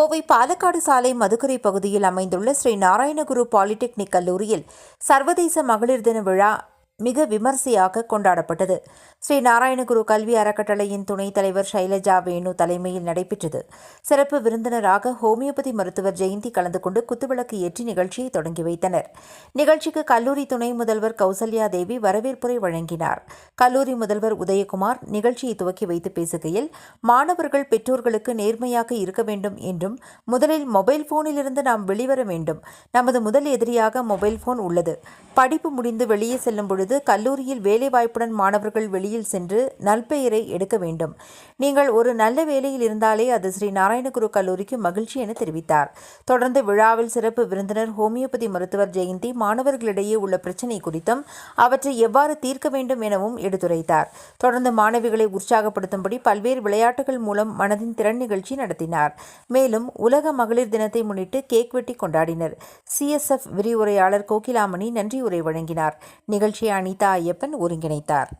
கோவை பாலக்காடு சாலை மதுக்கரை பகுதியில் அமைந்துள்ள ஸ்ரீ நாராயணகுரு பாலிடெக்னிக் கல்லூரியில் சர்வதேச மகளிர் தின விழா மிக விமர்சையாக கொண்டாடப்பட்டது. ஸ்ரீ நாராயணகுரு கல்வி அறக்கட்டளையின் துணைத் தலைவர் சைலஜா வேணு தலைமையில் நடைபெற்றது. சிறப்பு விருந்தினராக ஹோமியோபதி மருத்துவர் ஜெயந்தி கலந்து கொண்டு குத்துவிளக்கு ஏற்றி நிகழ்ச்சியை தொடங்கி வைத்தனர். நிகழ்ச்சிக்கு கல்லூரி துணை முதல்வர் கௌசல்யா தேவி வரவேற்புரை வழங்கினார். கல்லூரி முதல்வர் உதயகுமார் நிகழ்ச்சியை துவக்கி வைத்து பேசுகையில் மாணவர்கள் பெற்றோர்களுக்கு நேர்மையாக இருக்க வேண்டும் என்றும் முதலில் மொபைல் போனிலிருந்து நாம் வெளிவர வேண்டும். நமது முதல் எதிரியாக மொபைல் போன் உள்ளது. படிப்பு முடிந்து வெளியே செல்லும் பொழுது அல்லது கல்லூரியில் வேலைவாய்ப்புடன் மாணவர்கள் வெளியில் சென்று நல்பெயரை எடுக்க வேண்டும். நீங்கள் ஒரு நல்ல வேலையில் இருந்தாலே அது ஸ்ரீ நாராயணகுரு கல்லூரிக்கு மகிழ்ச்சி என தெரிவித்தார். தொடர்ந்து விழாவில் சிறப்பு விருந்தினர் ஹோமியோபதி மருத்துவர் ஜெயந்தி மாணவர்களிடையே உள்ள பிரச்சினை குறித்தும் அவற்றை எவ்வாறு தீர்க்க வேண்டும் எனவும் எடுத்துரைத்தார். தொடர்ந்து மாணவிகளை உற்சாகப்படுத்தும்படி பல்வேறு விளையாட்டுகள் மூலம் மனதின் திறன் நிகழ்ச்சி நடத்தினார். மேலும் உலக மகளிர் தினத்தை முன்னிட்டு கேக் வெட்டி கொண்டாடினர். சிஎஸ்எஃப் விரிவுரையாளர் கோகிலாமணி நன்றியுரை வழங்கினார். நிகழ்ச்சியை அனிதா ஐயப்பன் ஒருங்கிணைத்தார்.